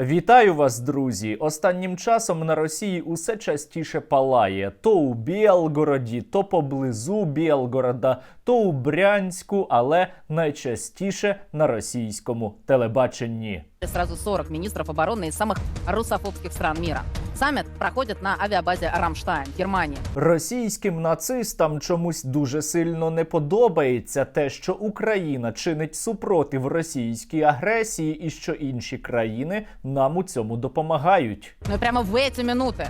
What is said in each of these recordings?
Вітаю вас, друзі! Останнім часом на Росії усе частіше палає то у Білгороді, то поблизу Білгорода, то у Брянську, але найчастіше на російському телебаченні. сразу 40 міністрів оборони із самих русофобських стран мира. Саммит проходит на авіабазі Рамштайн, Германия. Російським нацистам чомусь дуже сильно не подобається те, що Україна чинить супротив російській агресії, і що інші країни нам у цьому допомагають. Ну прямо в ці минути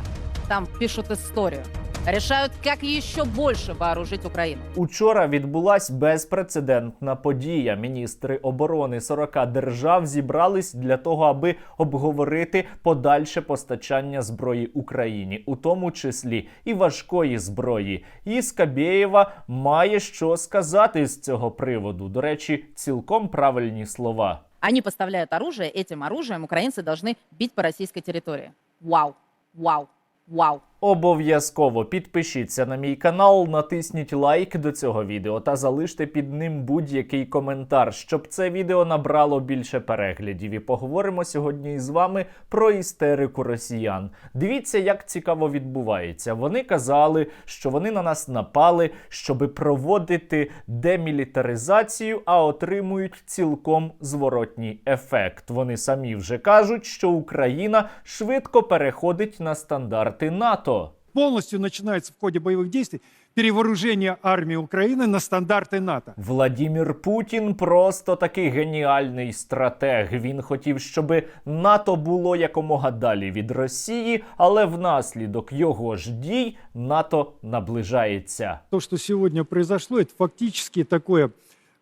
там пишуть историю. Решают, как еще больше вооружить Украину. Учора відбулась безпрецедентна подія. Міністри оборони 40 держав зібрались для того, аби обговорити подальше постачання зброї Україні, у тому числі і важкої зброї. І Скабєєва має що сказати з цього приводу. До речі, цілком правильні слова. Они поставляют оружие, этим оружием украинцы должны бить по российской территории. Вау, вау, вау. Обов'язково підпишіться на мій канал, натисніть лайк до цього відео та залиште під ним будь-який коментар, щоб це відео набрало більше переглядів. І поговоримо сьогодні із вами про істерику росіян. Дивіться, як цікаво відбувається. Вони казали, що вони на нас напали, щоби проводити демілітаризацію, а отримують цілком зворотній ефект. Вони самі вже кажуть, що Україна швидко переходить на стандарти НАТО. полностью начинается в ходе боевых действий перевооружение армии Украины на стандарты НАТО. Владімір Путін просто такий геніальний стратег. Він хотів, щоб НАТО було якомога далі від Росії, але внаслідок його ж дій НАТО наближається. То, что сегодня произошло, это фактически такое,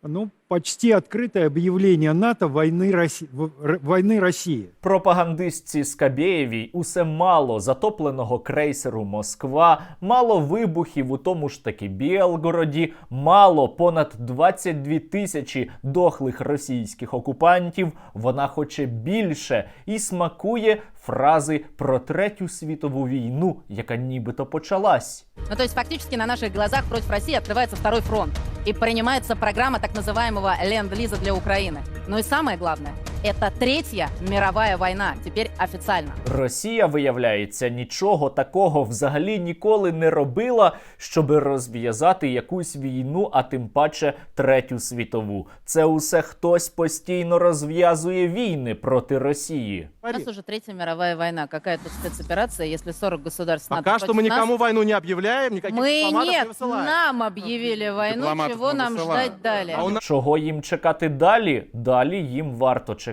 ну, почти открытое объявление НАТО войны, Росси... в- Р- войны России. Пропагандистці Скабєєвій усе мало затопленого крейсеру Москва, мало вибухів у тому ж таки Білгороді, мало понад 22 тисячі дохлих російських окупантів. Вона хоче більше і смакує фрази про третю світову війну, яка нібито почалась. Ну, то есть фактически на наших глазах против России открывается второй фронт. И принимается программа так называемого ленд-лиза для Украины. Ну и самое главное, это третья мировая война, теперь официально. Росія, виявляється, нічого такого взагалі ніколи не робила, щоб розв'язати якусь війну, а тим паче третю світову. Це усе хтось постійно розв'язує війни проти Росії. У нас уже третья мировая война. Какая тут спецоперация, если 40 государств НАТО Пока что против мы нас? никому войну не объявляем, никаких Мы дипломатов не нет, высылаем. нам объявили войну, Дипломатов чего мы нам высылаем. ждать далее? А у нас Чого їм чекати далі? Далі їм варто чекати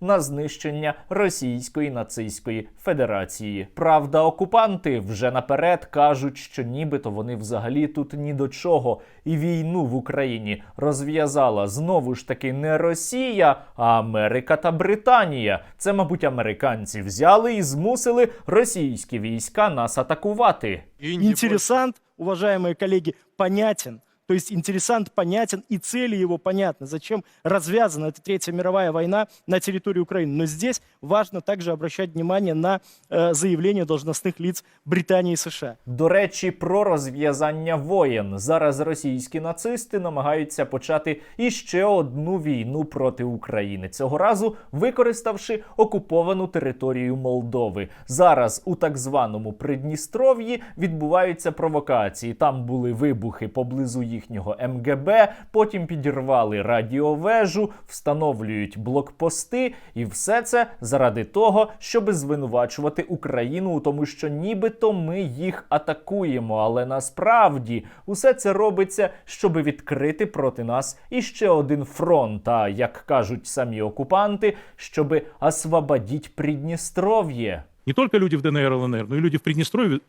на знищення Російської нацистської Федерації. Правда, окупанти вже наперед кажуть, що нібито вони взагалі тут ні до чого, і війну в Україні розв'язала знову ж таки не Росія, а Америка та Британія. Це, мабуть, американці взяли і змусили російські війська нас атакувати. Индии Интересант, уважаемые коллеги, понятен. То есть интересант понятен и цели его понятны. Зачем развязана эта Третья мировая война на территории Украины. Но здесь важно также обращать внимание на э, заявления должностных лиц Британии и США. До речі, про розв'язання воєн. Зараз російські нацисти намагаються почати іще одну війну проти України. Цього разу використавши окуповану територію Молдови. Зараз у так званому Придністров'ї відбуваються провокації. Там були вибухи поблизу їхнього МГБ. Потім підірвали радіовежу, встановлюють блокпости, і все це заради того, щоб звинувачувати Україну у тому, що нібито ми їх атакуємо. Але насправді усе це робиться, щоб відкрити проти нас іще один фронт. А як кажуть самі окупанти, щоб освободіть Придністров'є. Не только люди в ДНР ЛНР, но и люди в Приднестровье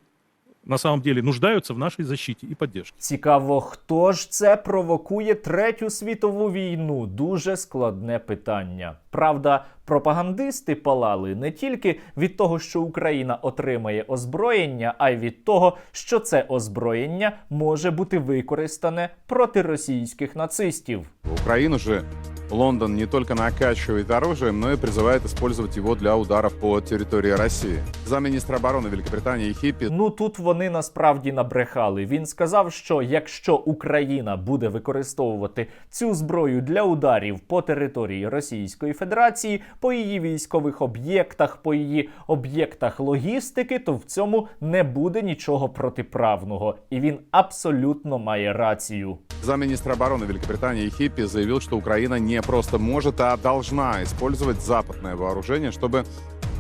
на самом деле нуждаются в нашей защите и поддержке. Цікаво, хто ж це провокує третю світову війну? Дуже складне питання. Правда, пропагандисти палали не тільки від того, що Україна отримає озброєння, а й від того, що це озброєння може бути використане проти російських нацистів. Украину же Лондон не только накачивает оружием, но и призывает использовать его для ударов по территории России. Замминистра обороны Великобритании Хиппи Ну тут вони насправді набрехали. Він сказав, що якщо Україна буде використовувати цю зброю для ударів по території Російської Федерації, по її військових об'єктах, по її об'єктах логістики, то в цьому не буде нічого протиправного, і він абсолютно має рацію. Замминистра обороны Великобритании Хиппи заявил, что Украина не просто может, а должна использовать западное вооружение, чтобы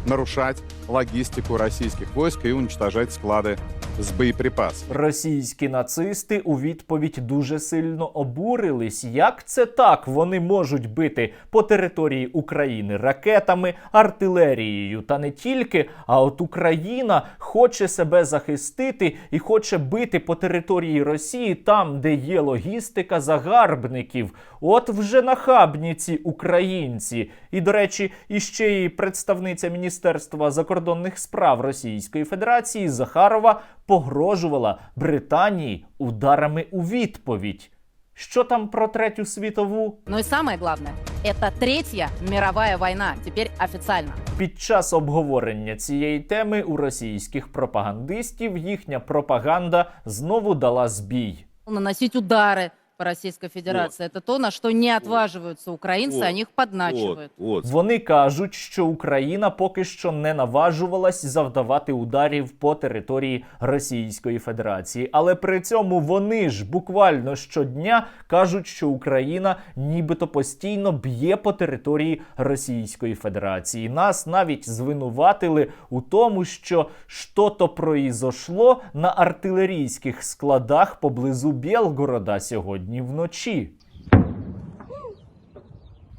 нарушать логистику российских войск и уничтожать склады с боеприпасами. Російські нацисти у відповідь дуже сильно обурились. Як це так? Вони можуть бити по території України ракетами, артилерією, та не тільки. А от Україна хоче себе захистити і хоче бити по території Росії там, де є логістика загарбників. От вже нахабні ці українці. І до речі, іще і представниця Міністерства закордонних справ Російської Федерації Захарова погрожувала Британії ударами у відповідь. Що там про третю світову? Ну і саме головне, це третя мировая війна. Тепер офіційно. Під час обговорення цієї теми у російських пропагандистів їхня пропаганда знову дала збій. Наносить удары по Российской Федерации. Это то, на что не отваживаются украинцы, Вот. они их подначивают. Вот, вот. Вони кажуть, що Україна поки що не наважувалась завдавати ударів по території Російської Федерації, але при цьому вони ж буквально щодня кажуть, що Україна нібито постійно б'є по території Російської Федерації. Нас навіть звинуватили у тому, що що-то произошло на артилерійських складах поблизу Білгорода сьогодні вночі.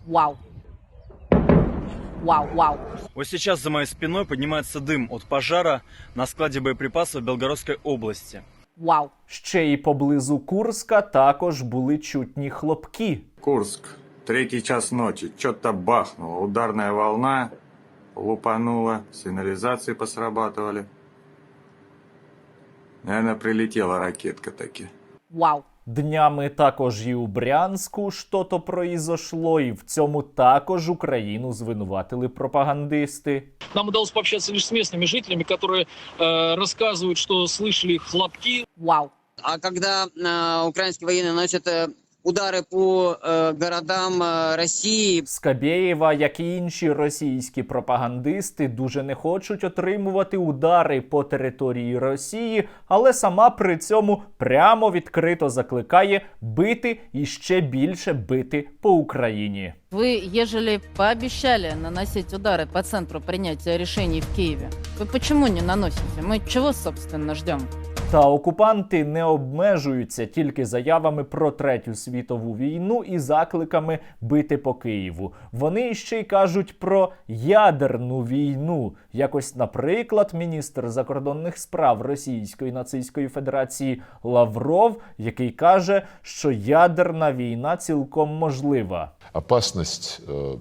Вау. Вау, вау. Вот сейчас за моей спиной поднимается дым от пожара на складе боеприпасов в Белгородской области. Вау. Ще й поблизу Курска також були чутні хлопки. Курск, третий час ночи, что-то бахнуло, ударная волна лупанула, сигнализации посрабатывали. Наверное, прилетела ракетка таки. Вау. Днями також і у Брянську що-то произошло, і в цьому також Україну звинуватили пропагандисти. Нам удалось пообщаться лишь с местными жителями, которые э, рассказывают, что слышали хлопки, Вау. А когда э, украинские военные наносят э, удары по э, городам э, России, Скабєєва, як і інші російські пропагандисти, дуже не хочуть отримувати удари по території Росії, але сама при цьому прямо відкрито закликає бити і ще більше бити по Україні. Вы, ежели пообещали наносить удары по центру принятия решений в Киеве, вы почему не наносите? Мы чего, собственно, ждем? Та окупанти не обмежуються тільки заявами про третю світову війну і закликами бити по Києву. Вони ще й кажуть про ядерну війну. Якось, наприклад, міністр закордонних справ Російської нацистської федерації Лавров, який каже, що ядерна війна цілком можлива. Опасность э,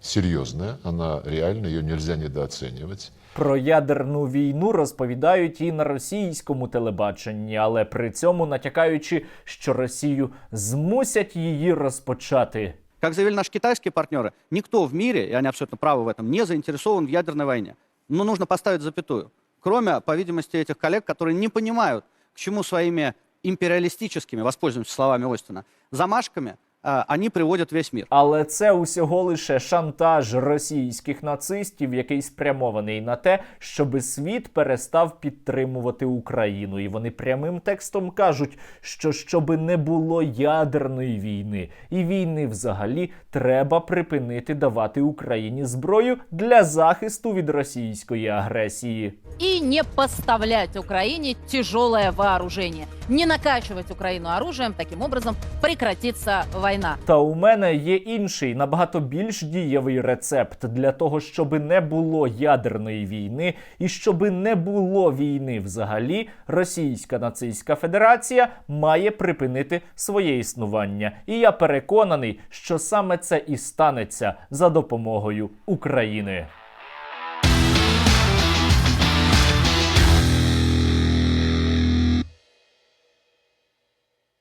серьезная, она реальна, ее нельзя недооценивать. Про ядерну війну розповідають і на російському телебаченні, але при цьому натякаючи, що Росію змусять її розпочати. Как заявили наши китайские партнеры, никто в мире, и они абсолютно правы в этом, не заинтересован в ядерной войне. Но нужно поставить запятую. Кроме, по видимости, этих коллег, которые не понимают, к чему своими империалистическими, воспользуемся словами Остина, замашками э, они приводят весь мир. Але це усього лише шантаж російських нацистів, який спрямований на те, щоби світ перестав підтримувати Україну. І вони прямим текстом кажуть, що щоби не було ядерної війни і війни взагалі треба припинити давати Україні зброю для захисту від російської агресії. И не поставлять Украине тяжелое вооружение. Не накачивать Украину оружием, таким образом прекратится война. Та у мене є інший набагато більш дієвий рецепт для того, щоб не було ядерної війни і щоб не було війни взагалі. Російська нацистська федерація має припинити своє існування. І я переконаний, що саме це і станеться за допомогою України.